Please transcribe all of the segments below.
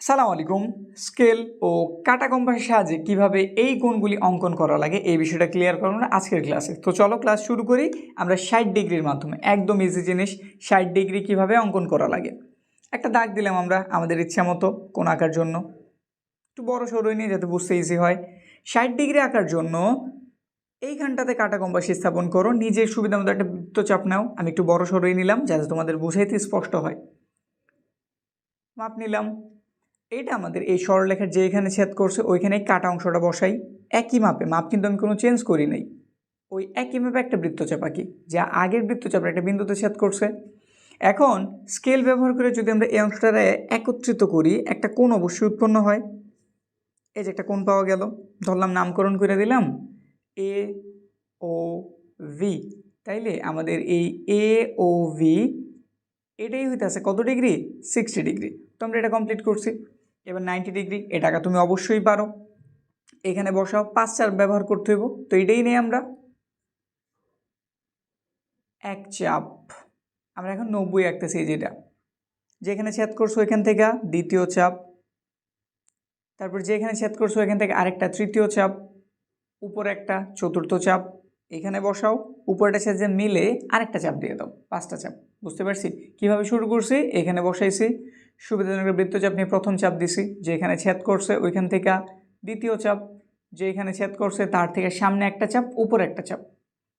সালাম আলাইকুম। স্কেল ও কাটা কম্পাসের সাহায্যে কীভাবে এই কোণগুলি অঙ্কন করা লাগে এই বিষয়টা ক্লিয়ার করব না আজকের ক্লাসে তো চলো ক্লাস শুরু করি। আমরা ষাট ডিগ্রির মাধ্যমে, একদম ইজি জিনিস, ষাট ডিগ্রি কীভাবে অঙ্কন করা লাগে। একটা দাগ দিলাম আমরা, আমাদের ইচ্ছা মতো কোন আঁকার জন্য। একটু বড় সরু নিয়ে যাতে বুঝতে ইজি হয়। ষাট ডিগ্রি আঁকার জন্য এইখানটাতে কাটা কম্পাস স্থাপন করো, নিজের সুবিধা মতো একটা বৃত্তচাপ নাও। আমি একটু বড় সরই নিলাম, যাতে তোমাদের বুঝাইতে স্পষ্ট হয়। মাপ নিলাম। এটা আমাদের এই সরলরেখার যে এখানে ছেদ করছে ওইখানে কাটা অংশটা বসাই। একই মাপে, মাপ কিন্তু আমি কোনো চেঞ্জ করি নাই। ওই একই মাপে একটা বৃত্তচাপ আঁকি, যা আগের বৃত্তচাপের একটা বিন্দুতে ছেদ করছে। এখন স্কেল ব্যবহার করে যদি আমরা এই অংশটারে একত্রিত করি, একটা কোণ অবশ্যই উৎপন্ন হয়। এই যে একটা কোণ পাওয়া গেল, ধরলাম নামকরণ করে দিলাম এ ও ভি তাইলে আমাদের এই এ ও ভি এটাই হইতেছে কত ডিগ্রি? Sixty degree. তো আমরা এটা কমপ্লিট করছি। এবার নাইনটি ডিগ্রি এটাকে তুমি অবশ্যই পারো। এখানে বসাও, পাঁচ চার ব্যবহার করতে হইব। তো এটাই নেই আমরা। এক চাপ। আমরা এখন নব্বই আঁকতেছি যেটা। যেখানে ছেদ করছ এখান থেকে দ্বিতীয় চাপ। তারপর যেখানে ছেদ করছ এখান থেকে আরেকটা তৃতীয় চাপ। উপরে একটা চতুর্থ চাপ। এখানে বসাও উপরটা সাথে মিলে আরেকটা চাপ দিয়ে দাও, পাঁচটা চাপ, বুঝতে পারছি? কীভাবে শুরু করছি? এখানে বসাইছি, সুবিধাজনক বৃত্তচাপ নিয়ে প্রথম চাপ দিছি, যে এখানে ছেদ করছে ওইখান থেকে দ্বিতীয় চাপ, যে এখানে ছেদ করছে তার থেকে সামনে একটা চাপ, উপরে একটা চাপ।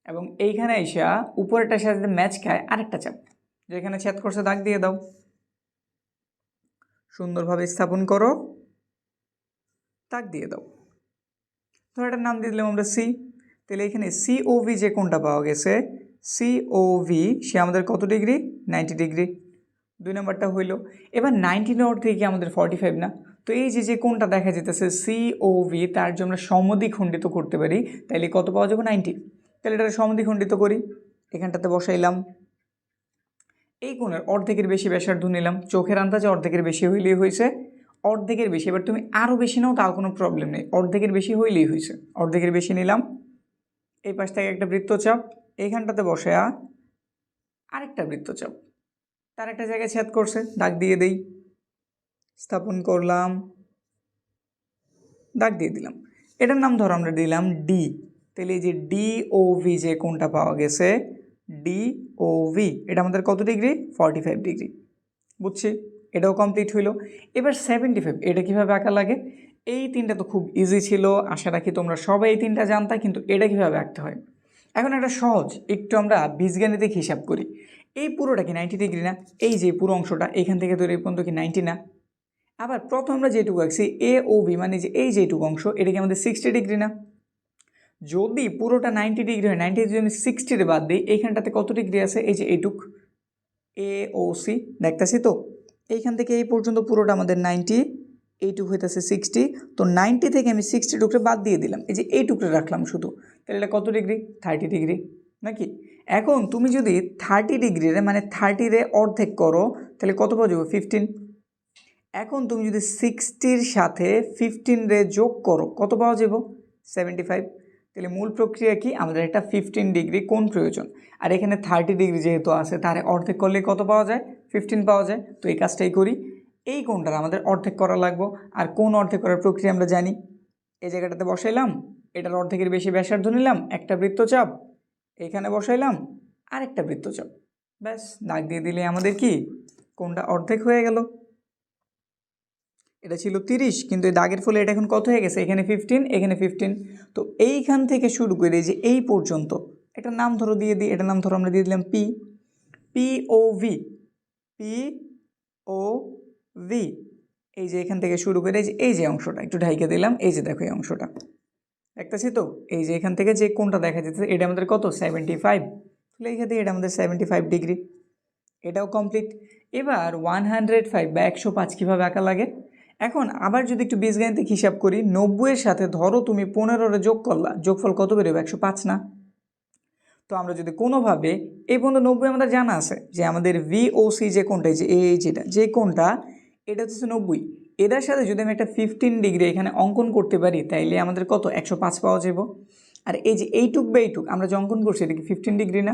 এবং এইখানে এসা উপরেটার সাথে ম্যাচ খায় আরেকটা চাপ। যেখানে ছেদ করছে দাগ দিয়ে দাও। সুন্দরভাবে স্থাপন করো, দাগ দিয়ে দাও। ধর এটার নাম দিয়ে দিলাম আমরা সি তাহলে এখানে সিওভি যে কোনটা পাওয়া গেছে সিওভি সে আমাদের কত ডিগ্রি? Ninety degree. দুই নম্বরটা হইল, এবার নাইনটি নট থেকে আমাদের ফর্টি ফাইভ না? তো এই যে যে কোনটা দেখা যেতেছে সিওভি তার জন্য আমরা সমদ্বিখণ্ডিত করতে পারি তাইলে কত পাওয়া যাবে? নাইনটি। তাহলে এটা সমদ্বিখণ্ডিত করি। এখানটাতে বসাইলাম। এই কোণের অর্ধেকের বেশি ব্যাসার্ধ নিলাম। চোখের আন্দাজে অর্ধেকের বেশি হইলেই হয়েছে অর্ধেকের বেশি, এবার তুমি আরও বেশি নাও, তাও কোনো প্রবলেম নেই। অর্ধেকের বেশি হইলেই হয়েছে অর্ধেকের বেশি নিলাম। এই পাশ থেকে একটা বৃত্তচাপ, এইখানটাতে বসেয়া আরেকটা বৃত্তচাপ। তার একটা জায়গায় ছেদ করছে, দাগ দিয়ে দেই। স্থাপন করলাম। দাগ দিয়ে দিলাম। এটার নাম ধরো আমরা দিলাম ডি তাহলে এই যে ডি ও ভি যে কোনটা পাওয়া গেছে ডি ও ভি এটা আমাদের কত ডিগ্রি? Forty five degree. বুঝছি? এটাও কমপ্লিট হইল। এবার সেভেন্টি ফাইভ এটা কীভাবে আঁকা লাগে? এই তিনটা তো খুব ইজি ছিল। আশা রাখি তোমরা সবাই এই তিনটা জানতা কিন্তু এটা কীভাবে আঁকতে হয়? এখন একটা সহজ, একটু আমরা বীজগাণিতিক হিসাব করি। এই পুরোটা কি নাইনটি ডিগ্রি না? এই যে পুরো অংশটা এইখান থেকে তৈরি পর্যন্ত কি নাইনটি না? আবার প্রথম আমরা যেটুকু আঁকছি এ ও বি মানে যে এই যেটুকু অংশ, এটা কি আমাদের সিক্সটি ডিগ্রি না? যদি পুরোটা নাইনটি ডিগ্রি হয় নাইনটি যদি আমি সিক্সটিতে বাদ দিই, এইখানটাতে কত ডিগ্রি আছে? এই যে এইটুক। এ ও সি দেখতেছি তো? এইখান থেকে এই পর্যন্ত পুরোটা আমাদের নাইনটি এইটুক হইতেছে সিক্সটি তো নাইনটি থেকে আমি সিক্সটি টুকরে বাদ দিয়ে দিলাম। এই যে এই টুকরে রাখলাম শুধু। তাহলে এটা কত ডিগ্রি? থার্টি ডিগ্রি, নাকি? এখন তুমি যদি থার্টি ডিগ্রিরে মানে থার্টিরে অর্ধেক করো, তাহলে কত পাওয়া যাবে? ফিফটিন এখন তুমি যদি সিক্সটির সাথে ফিফটিন রে যোগ করো, কত পাওয়া যাব? সেভেন্টি ফাইভ তাহলে মূল প্রক্রিয়া কি? আমাদের একটা ফিফটিন ডিগ্রি কোন প্রয়োজন। আর এখানে থার্টি ডিগ্রি যেহেতু আছে, তারে অর্ধেক করলে কত পাওয়া যায়? ফিফটিন পাওয়া যায়। তো এই কাজটাই করি। এই কোনটার আমাদের অর্ধেক করা লাগবো? আর কোন অর্ধেক করার প্রক্রিয়া আমরা জানি? এই জায়গাটাতে বসাইলাম, এটার অর্ধেকের বেশি ব্যাসার্ধ নিলাম, একটা বৃত্তচাপ, এখানে বসাইলাম, আরেকটা বৃত্তচাপ। ব্যাস, দাগ দিয়ে দিলে আমাদের কি? কোনটা অর্ধেক হয়ে গেল? এটা ছিল তিরিশ, কিন্তু এই দাগের ফলে এটা এখন কত হয়ে গেছে? এখানে ফিফটিন এখানে ফিফটিন তো এইখান থেকে শুরু করে যে এই পর্যন্ত, এটার নাম ধরো দিয়ে দিই, এটার নাম ধরো আমরা দিয়ে দিলাম P P O V P O V এই যে এখান থেকে শুরু করে এই যে অংশটা, একটু ঢাইকে দিলাম, এই যে দেখো এই অংশটা। দেখতেছি তো? এই যে এখান থেকে যে কোনটা দেখা যেতেছে এটা আমাদের কত? সেভেন্টি ফাইভ লিখে দিই এটা আমাদের সেভেন্টি ফাইভ ডিগ্রি এটাও কমপ্লিট এবার ওয়ান হান্ড্রেড ফাইভ বা একশো পাঁচ কীভাবে আঁকা লাগে? এখন আবার যদি একটু বীজগাণিতিক হিসাব করি, নব্বইয়ের সাথে ধরো তুমি পনেরোরে যোগ করলা, যোগফল কত বেরোবে? একশো পাঁচ না? তো আমরা যদি কোনোভাবে, এই পর্যন্ত নব্বই আমাদের জানা আছে যে আমাদের ভিওসি যে কোনটা এই যে এই যেটা যে কোনটা এটা হচ্ছে নব্বই। এটার সাথে যদি আমি একটা ফিফটিন ডিগ্রি এখানে অঙ্কন করতে পারি, তাইলে আমাদের কত? একশো পাঁচ পাওয়া যাব আর এই যে এইটুক বা এইটুক আমরা যে অঙ্কন করছি, এটা কি ফিফটিন ডিগ্রি না?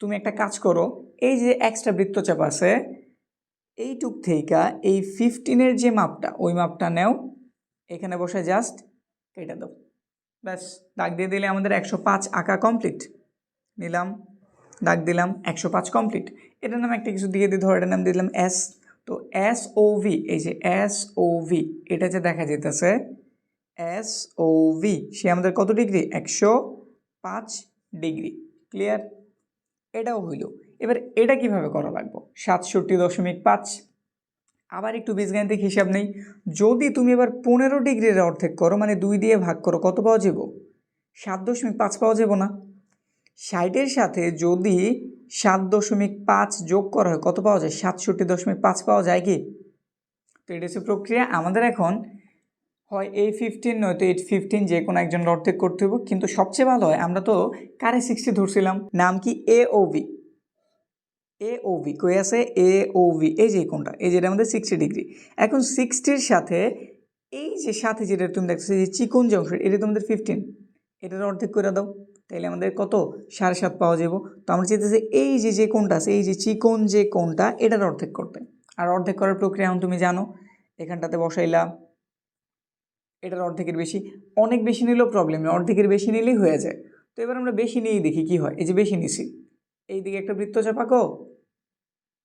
তুমি একটা কাজ করো, এই যে এক্সট্রা বৃত্তচাপ আছে, এইটুক থেকে এই ফিফটিনের যে মাপটা, ওই মাপটা নেও। এখানে বসে জাস্ট কেটে দাও। ব্যাস, দাগ দিয়ে দিলে আমাদের একশো পাঁচ আঁকা কমপ্লিট নিলাম, দাগ দিলাম, একশো পাঁচ কমপ্লিট এটার নাম একটা কিছু দিয়ে দিই, ধর এটার নাম দিলাম এস তো এস ও ভি এই যে এস ও ভি এটা যে দেখা যেতেছে এস ও ভি সে আমাদের কত ডিগ্রি? একশো পাঁচ ডিগ্রি ক্লিয়ার এটাও হইল। এবার এটা কীভাবে করা লাগবে? সাতষট্টি দশমিক পাঁচ। আবার একটু বীজগাণিতিক হিসাব নেই। যদি তুমি এবার পনেরো ডিগ্রির অর্ধেক করো মানে দুই দিয়ে ভাগ করো, কত পাওয়া যাব? সাত দশমিক পাঁচ পাওয়া যাব না। ষাটের সাথে যদি সাত দশমিক পাঁচ যোগ করা হয়। কত পাওয়া যায়? সাতষট্টি দশমিক পাঁচ পাওয়া যায় কি? তো এটা হচ্ছে প্রক্রিয়া। আমাদের এখন হয় এই ফিফটিন নয়তো এইট ফিফটিন যে কোনো একজন অর্ধেক করতে হবে কিন্তু সবচেয়ে ভালো হয়, আমরা তো কারে সিক্সটি ধরছিলাম? নাম কি? এ ও ভি এ ও ভি কই আছে? এ ও ভি এই যে কোনটা এই যেটা আমাদের সিক্সটি ডিগ্রি এখন সিক্সটির সাথে এই যে সাথে যেটা তুমি দেখছ যে চিকন যে অংশ, এটা তোমাদের ফিফটিন এটার অর্ধেক করে দাও। তাইলে আমাদের কত? সাড়ে সাত পাওয়া যাব তো আমরা চাইতেছি এই যে যে কোনটা আছে, এই যে চিকন যে কোনটা এটার অর্ধেক করতে। আর অর্ধেক করার প্রক্রিয়া এখন তুমি জানো, এখানটাতে বসাইলাম, এটার অর্ধেকের বেশি। অনেক বেশি নিলেও প্রবলেম নেই, অর্ধেকের বেশি নিলেই হয়ে যায়। তো এবার আমরা বেশি নিয়েই দেখি কি হয়। এই যে বেশি নিছি এই দিকে একটা বৃত্ত চাপাকো,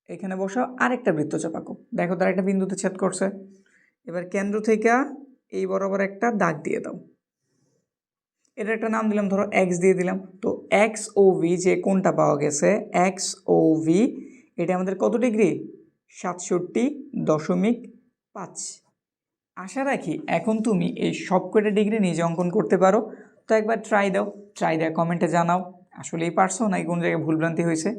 এখানে বসাও, আরেকটা বৃত্ত চাপাকো। দেখো তার একটা বিন্দুতে ছেদ করছে। এবার কেন্দ্র থেকে এই বরাবর একটা দাগ দিয়ে দাও। এটা একটা নাম দিলাম, ধরো এক্স দিয়ে দিলাম। তো এক্স ও ভি যে কোনটা পাওয়া গেছে? এক্স ও ভি এটা আমাদের কত ডিগ্রি? সাতষট্টি দশমিক পাঁচ। আশা রাখি এখন তুমি এই সব কটা ডিগ্রি নিজে অঙ্কন করতে পারো। তো একবার ট্রাই দাও ট্রাই দেওয়া কমেন্টে জানাও। আসলেই পারছ না কোন জায়গায় ভুলভ্রান্তি হয়েছে?